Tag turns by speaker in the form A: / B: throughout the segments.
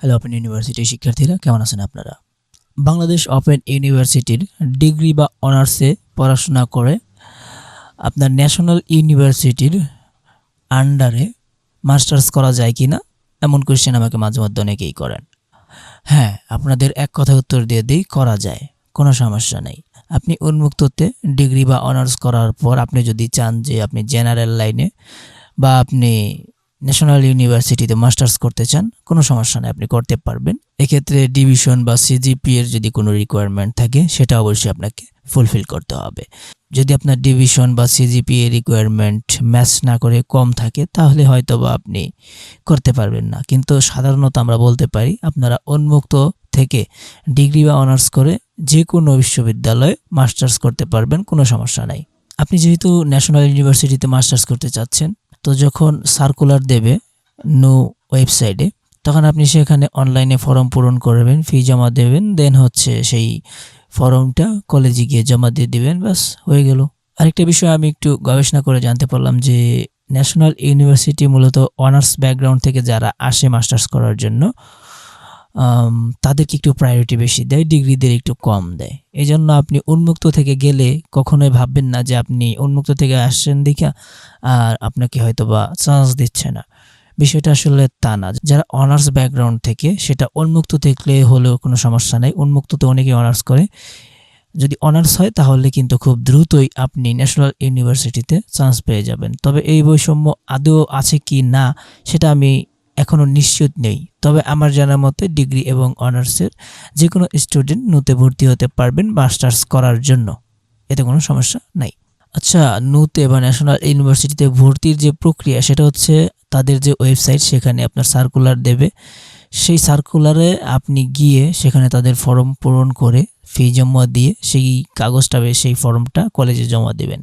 A: Hello open ইউনিভার্সিটির শিক্ষার্থীরা, কেমন আছেন আপনারা? বাংলাদেশ ওপেন ইউনিভার্সিটির ডিগ্রি বা অনার্সে পড়াশোনা করে আপনার ন্যাশনাল ইউনিভার্সিটির আন্ডারে মাস্টার্স করা যায় কি না এমন কোয়েশ্চেন আমাকে মাঝে মধ্যে অনেকেই করেন। হ্যাঁ আপনাদের এক কথা উত্তর দিয়ে দিই, করা যায়। কোনো সমস্যা নেই। আপনি উন্মুক্ততে ডিগ্রি বা অনার্স করার পর আপনি যদি চান যে আপনি জেনারেল লাইনে বা আপনি ন্যাশনাল ইউনিভার্সিটিতে মাস্টার্স করতে চান, কোনো সমস্যা নেই, আপনি করতে পারবেন। এক্ষেত্রে ডিভিশন বা সিজিপি এর যদি কোনো রিকোয়ারমেন্ট থাকে, সেটা অবশ্যই আপনাকে ফুলফিল করতে হবে। যদি আপনার ডিভিশন বা সিজিপি এর রিকোয়ারমেন্ট ম্যাচ না করে কম থাকে, তাহলে হয়তো বা আপনি করতে পারবেন না। কিন্তু সাধারণত আমরা বলতে পারি, আপনারা উন্মুক্ত থেকে ডিগ্রি বা অনার্স করে যে কোনো বিশ্ববিদ্যালয়ে মাস্টার্স করতে পারবেন, কোনো সমস্যা নাই। আপনি যেহেতু ন্যাশনাল ইউনিভার্সিটিতে মাস্টার্স করতে চাচ্ছেন তো যখন সার্কুলার দেবে নো ওয়েবসাইটে তখন আপনি সেখানে অনলাইনে ফর্ম পূরণ করবেন ফি জমা দেবেন দেন হচ্ছে সেই ফর্মটা কলেজে গিয়ে জমা দিয়ে দিবেন, ব্যাস, হয়ে গেল। আরেকটা বিষয় আমি একটু গবেষণা করে জানতে পারলাম যে ন্যাশনাল ইউনিভার্সিটি মূলত অনার্স ব্যাকগ্রাউন্ড থেকে যারা আসে মাস্টার্স করার জন্য তাদেরকে একটু প্রায়োরিটি বেশি দেয় ডিগ্রিদের একটু কম দেয়। এই জন্য আপনি উন্মুক্ত থেকে গেলে কখনোই ভাববেন না যে আপনি উন্মুক্ত থেকে আসছেন দেখা আর আপনাকে হয়তো বা চান্স দিচ্ছে না। বিষয়টা আসলে তা না। যারা অনার্স ব্যাকগ্রাউন্ড থেকে, সেটা উন্মুক্ত থেকে হলেও কোনো সমস্যা নেই। উন্মুক্ততে অনেকেই অনার্স করে। যদি অনার্স হয়, তাহলে কিন্তু খুব দ্রুতই আপনি ন্যাশনাল ইউনিভার্সিটিতে চান্স পেয়ে যাবেন। তবে এই বৈষম্য আদৌ আছে কি না, সেটা আমি এখনও নিশ্চিত নেই। তবে আমার জানার মতে ডিগ্রি এবং অনার্সের যে কোনো স্টুডেন্ট নুতে ভর্তি হতে পারবেন মাস্টার্স করার জন্য। এতে কোনো সমস্যা নাই। আচ্ছা নুতে বা ন্যাশনাল ইউনিভার্সিটিতে ভর্তির যে প্রক্রিয়া, সেটা হচ্ছে তাদের যে ওয়েবসাইট, সেখানে আপনার সার্কুলার দেবে। সেই সার্কুলারে আপনি গিয়ে সেখানে তাদের ফর্ম পূরণ করে ফি জমা দিয়ে সেই কাগজটা সেই ফর্মটা কলেজে জমা দেবেন।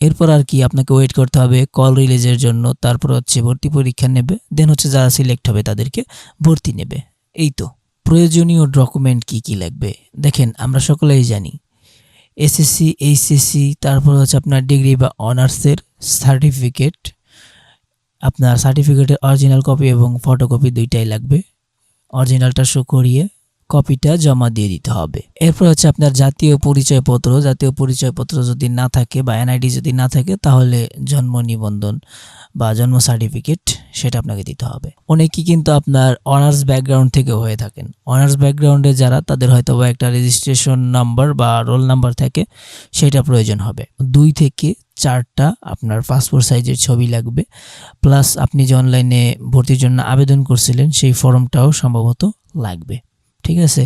A: এরপর আর কি আপনাকে ওয়েট করতে হবে কল রিলিজের জন্য। তারপর হচ্ছে ভর্তি পরীক্ষা নেবে। দেন হচ্ছে যারা সিলেক্ট হবে তাদেরকে ভর্তি নেবে। এই তো। প্রয়োজনীয় ডকুমেন্ট কি কি লাগবে? দেখেন, আমরা সকলেই জানি। এসএসসি এইচএসসি তারপর হচ্ছে আপনার ডিগ্রি বা অনার্সের সার্টিফিকেট আপনার সার্টিফিকেটের অরিজিনাল কপি এবং ফটোকপি দুইটাই লাগবে। অরিজিনালটা শো করিয়ে কপিটা জমা দিয়ে দিতে হবে। এরপর হচ্ছে আপনার জাতীয় পরিচয়পত্র জাতীয় পরিচয়পত্র যদি না থাকে বা এনআইডি যদি না থাকে, তাহলে জন্ম নিবন্ধন বা জন্ম সার্টিফিকেট সেটা আপনাকে দিতে হবে। অনেকেই কিন্তু আপনার অনার্স ব্যাকগ্রাউন্ড থেকে হয়ে থাকেন। অনার্স ব্যাকগ্রাউন্ডে যারা, তাদের হয়তো বা একটা রেজিস্ট্রেশন নাম্বার বা রোল নাম্বার থাকে, সেটা প্রয়োজন হবে। দুই থেকে চারটা আপনার পাসপোর্ট সাইজের ছবি লাগবে। প্লাস আপনি যে অনলাইনে ভর্তির জন্য আবেদন করছিলেন, সেই ফর্মটাও সম্ভবত লাগবে। ঠিক আছে?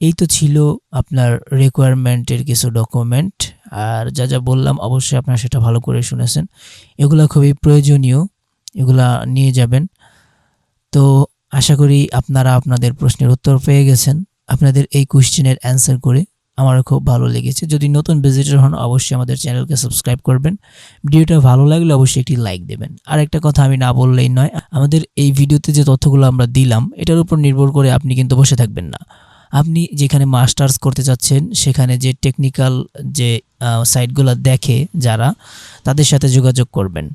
A: এই তো ছিল আপনার রিকোয়ারমেন্টের কিছু ডকুমেন্ট আর যা যা বললাম অবশ্যই আপনারা সেটা ভালো করে শুনেছেন। এগুলা খুবই প্রয়োজনীয়, এগুলা নিয়ে যাবেন। তো আশা করি আপনারা আপনাদের প্রশ্নের উত্তর পেয়ে গেছেন। আপনাদের এই কোশ্চেনের অ্যান্সার করে আমারও খুব ভালো লেগেছে। যদি নতুন ভিজিটর হন, অবশ্যই আমাদের চ্যানেলকে সাবস্ক্রাইব করবেন। ভিডিওটা ভালো লাগলে অবশ্যই একটি লাইক দেবেন। আর একটা কথা আমি না বললেই নয়, আমাদের এই ভিডিওতে যে তথ্যগুলো আমরা দিলাম, এটার উপর নির্ভর করে আপনি কিন্তু বসে থাকবেন না। আপনি যেখানে মাস্টার্স করতে চাচ্ছেন সেখানে যে টেকনিক্যাল যে সাইটগুলো দেখে যারা, তাদের সাথে যোগাযোগ করবেন।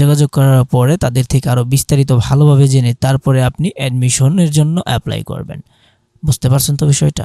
A: যোগাযোগ করার পরে তাদের থেকে আরও বিস্তারিত ভালোভাবে জেনে তারপরে আপনি অ্যাডমিশনের জন্য অ্যাপ্লাই করবেন। বুঝতে পারছেন তো বিষয়টা?